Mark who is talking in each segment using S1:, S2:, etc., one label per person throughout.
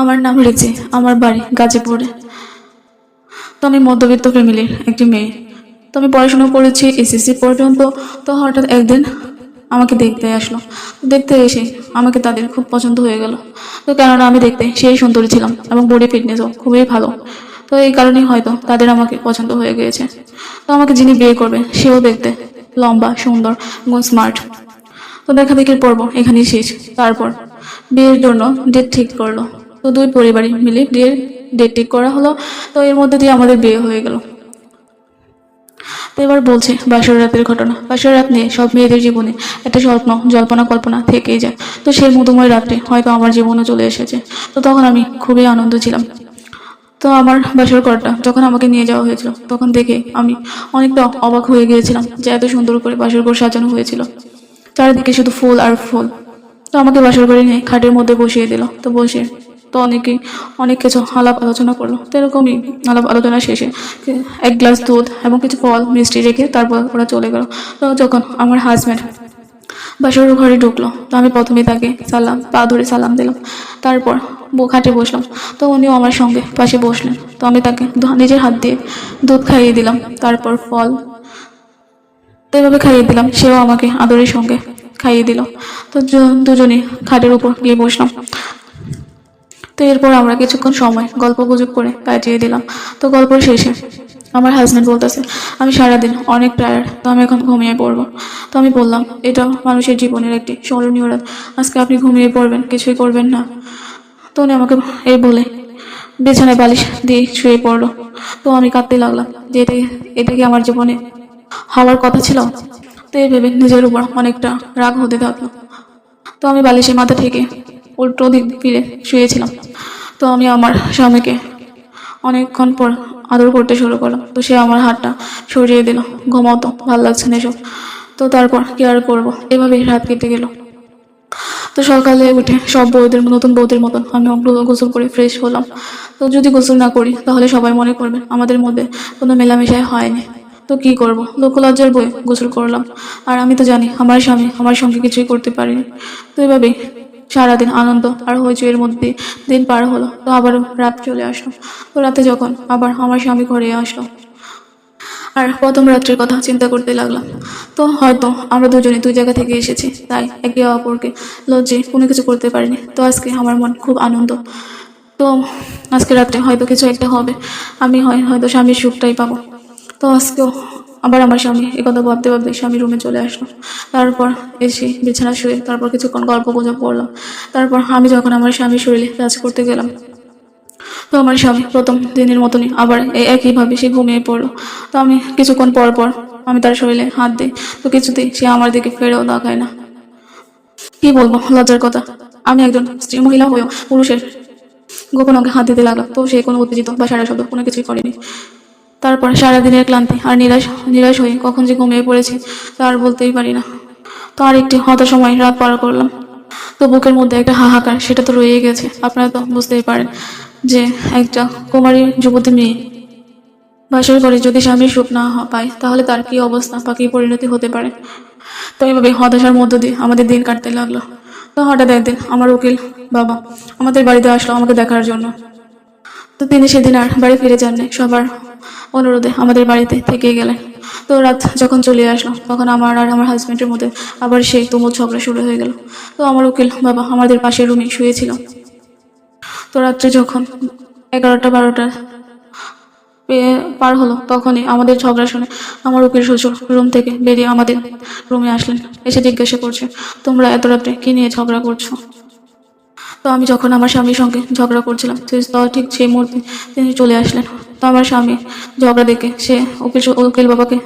S1: আমার নাম রেজি আমার বাড়ি গাজীপুরে। তো আমি মধ্যবিত্ত ফ্যামিলির একটি মেয়ে। তো আমি পড়াশোনা করেছি এসএসসি পর্যন্ত, তো হঠাৎ একদিন আমাকে দেখতে আসলো। দেখতে এসে আমাকে তাদের খুব পছন্দ হয়ে গেল। তো কেননা আমি দেখতে সেই সুন্দরী ছিলাম এবং বডি ফিটনেসও খুবই ভালো। তো এই কারণেই হয়তো তাদের আমাকে পছন্দ হয়ে গিয়েছে। তো আমাকে যিনি বিয়ে করবে, সেও দেখতে লম্বা, সুন্দর এবং স্মার্ট তো দেখা দেখির পর্ব এখানেই শেষ। তারপর বিয়ের জন্য ডেট ঠিক করল। তো দুই পরিবারই মিলে বিয়ের ডেট ঠিক করা হলো। তো এর মধ্যে দিয়ে আমাদের বিয়ে হয়ে গেল। তো এবার বলছে বাসর রাতের ঘটনা। বাসর রাত নিয়ে সব মেয়েদের জীবনে একটা স্বপ্ন, জল্পনা, কল্পনা থেকেই যায়। তো সেই মধুময় রাত্রে হয়তো আমার জীবনও চলে এসেছে। তো তখন আমি খুবই আনন্দ ছিলাম। তো আমার বাসর ঘরটা যখন আমাকে নিয়ে যাওয়া হয়েছিল, তখন দেখে আমি অনেকটা অবাক হয়ে গিয়েছিলাম যে এত সুন্দর করে বাসর ঘর সাজানো হয়েছিল। চারিদিকে শুধু ফুল আর ফুল। তো আমাকে বাসর করে নিয়ে খাটের মধ্যে বসিয়ে দিল। তো বসে তো অনেকেই অনেক কিছু আলাপ আলোচনা করল। তো এরকমই আলাপ আলোচনা শেষে এক গ্লাস দুধ এবং কিছু ফল, মিষ্টি রেখে তারপর ওরা চলে গেল। তো যখন আমার হাজব্যান্ড বাসর ঘরে ঢুকলো, তো আমি প্রথমে তাকে সালাম, পা ধরে সালাম দিলাম। তারপর খাটে বসলাম। তো উনিও আমার সঙ্গে পাশে বসলেন। তো আমি তাকে নিজের হাত দিয়ে দুধ খাইয়ে দিলাম, তারপর ফল তো এভাবে খাইয়ে দিলাম। সেও আমাকে আদরের সঙ্গে খাইয়ে দিল। তো দুজনে খাটের উপর গিয়ে বসলাম। তো এরপর আমরা কিছুক্ষণ সময়, গল্প গুজব করে কাটিয়ে দিলাম। তো গল্প শেষে আমার হাজব্যান্ড বলতেছে, আমি সারাদিন অনেক টায়ার্ড তো আমি এখন ঘুমিয়ে পড়ব। তো আমি বললাম, এটা মানুষের জীবনের একটি স্মরণীয় রাত। আজকে আপনি ঘুমিয়ে পড়বেন, কিছুই করবেন না। তো উনি আমাকে এই বলে, বিছানায় বালিশ দিয়ে শুয়ে পড়ল। তো আমি কাঁদতে লাগলাম যে এটা এটা কি আমার জীবনে হওয়ার কথা ছিল? তো এই ভেবে নিজের উপর অনেকটা রাগ হতে থাকল। তো আমি বালিশের মাথা থেকে উল্টো দিক ফিরে শুয়েছিলাম। তো আমি আমার স্বামীকে অনেকক্ষণ পর আদর করতে শুরু করলাম। তো সে আমার হাতটা সরিয়ে দিল। ঘুমাতো ভালো লাগছে না এসব। তো তারপর কি আর করব? এভাবেই রাত কেটে গেল। তো সকালে উঠে সব বউদের, নতুন বউদের মতন আমি গোসল করে ফ্রেশ হলাম। তো যদি গোসল না করি, তাহলে সবাই মনে করবে আমাদের মধ্যে কোনো মেলামেশাই হয়নি। তো কি করব? লোক লজ্জার বই গোসল করলাম। আর আমি তো জানি আমার স্বামী আমার সঙ্গে কিছুই করতে পারেনি। তো এভাবেই সারাদিন আনন্দ আর হইচইয়ের মধ্যে দিন পার হলো। তো আবারও রাত চলে আসলো। তো রাতে যখন আবার আমার স্বামী ঘরে আসলো আর প্রথম রাত্রের কথা চিন্তা করতে লাগলাম, তো হয়তো আমরা দুজনে দুই জায়গা থেকে এসেছি, তাই একে অপরকে লজ্জে কোনো কিছু করতে পারিনি। তো আজকে আমার মন খুব আনন্দ। তো আজকে রাত্রে হয়তো কিছু একটা হবে, আমি হয়, হয়তো স্বামীর সুখটাই পাবো। তো আজকেও আবার আমার স্বামী, এ কথা ভাবতে ভাবতে স্বামী রুমে চলে আসলো। তারপর এসে বিছানা শুয়ে তারপর কিছুক্ষণ গল্প গুজব করলাম তারপর আমি যখন আমার স্বামীর শরীরে কাজ করতে গেলাম, তো আমার স্বামী প্রথম দিনের মতনই আবার একইভাবে সে ঘুমিয়ে পড়ল। তো আমি কিছুক্ষণ পর পর আমি তার শরীরে হাত দিই, তো কিছুতেই সে আমার দিকে ফেরেও তাকায় না। কি বলব, লজ্জার কথা। আমি একজন স্ত্রী মহিলা হয়েও পুরুষের গোপন অঙ্গে হাত দিতে লাগল তো সে কোনো উত্তেজিত বা সারা শব্দ কোনো কিছুই করেনি। তারপর সারাদিনের ক্লান্তি আর নিরাশ নিরাশ হয়ে কখন যে ঘুমিয়ে পড়েছি তা আর বলতেই পারি না। তো আর একটি হতাশ সময় রাত পার করলাম। তো বুকের মধ্যে একটা হাহাকার, সেটা তো রয়েই গেছে। আপনারা তো বুঝতেই পারেন যে একটা কুমারী যুবতী মেয়ে বাসর করে যদি স্বামীর সুখ না পায়, তাহলে তার কি অবস্থা বা কি পরিণতি হতে পারে? তো এইভাবে হতাশার মধ্য দিয়ে আমাদের দিন কাটতে লাগল। তো হঠাৎ একদিন আমার উকিল, বাবা আমাদের বাড়িতে আসলো আমাকে দেখার জন্য। তো তিনি সেদিন আর বাড়ি ফিরে যাননি। সবার অনুরোধে আমাদের বাড়িতে থেকে গেলেন। তো রাত যখন চলে আসলো, তখন আমার আর আমার হাজব্যান্ডের মধ্যে আবার সেই তুমুল ঝগড়া শুরু হয়ে গেল। তো আমার উকিল, বাবা, আমাদের পাশের রুমে শুয়েছিল। তো রাত্রে যখন এগারোটা, বারোটা পার হলো, তখনই আমাদের ঝগড়া শুনে আমার উকিল শ্বশুর রুম থেকে বেরিয়ে আমাদের রুমে আসলেন। এসে জিজ্ঞাসা করছে, তোমরা এত রাত্রে কি নিয়ে ঝগড়া করছ? তো আমি যখন আমার স্বামীর সঙ্গে ঝগড়া করছিলাম ঠিক সেই মুহূর্তে তিনি চলে আসলেন। তো আমার স্বামী ঝগড়া দেখে সে উকিল উকিল বাবাকে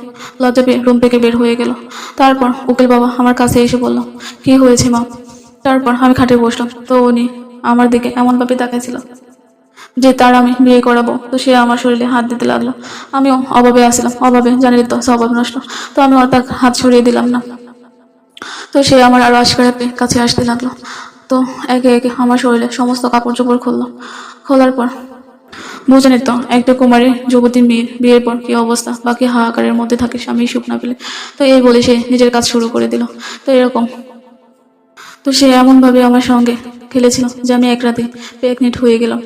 S1: লজ্জা পেয়ে রুম থেকে বের হয়ে গেল। তারপর উকিল বাবা আমার কাছে এসে বলল, কি হয়েছে মা? তারপর আমি খাটে বসলাম। তো উনি আমার দিকে এমনভাবে তাকাইছিল যে তার আমি বিয়ে করাবো। তো সে আমার শরীরে হাত দিতে লাগল। আমিও অভাবে আসলাম অভাবে জানি তো স্বভাব নষ্ট। তো আমি তার হাত সরিয়ে দিলাম না। তো সে আমার আরও আশকারাতে কাছে আসতে লাগল। তো একে একে আমার শরীরে সমস্ত কাপড় চোপড় খুললো। খোলার পর বুঝেনি তো একটা কুমারী যুবতীর মেয়ের বিয়ের পর কি অবস্থা? বাকি হাহাকারের মধ্যে থাকে স্বামী সুখ না পেলে। তো এই বলে সে নিজের কাজ শুরু করে দিল। তো এরকম। তো সে এমনভাবে আমার সঙ্গে খেলেছিল যে আমি এক রাতে প্রেগনেন্ট হয়ে গেলাম।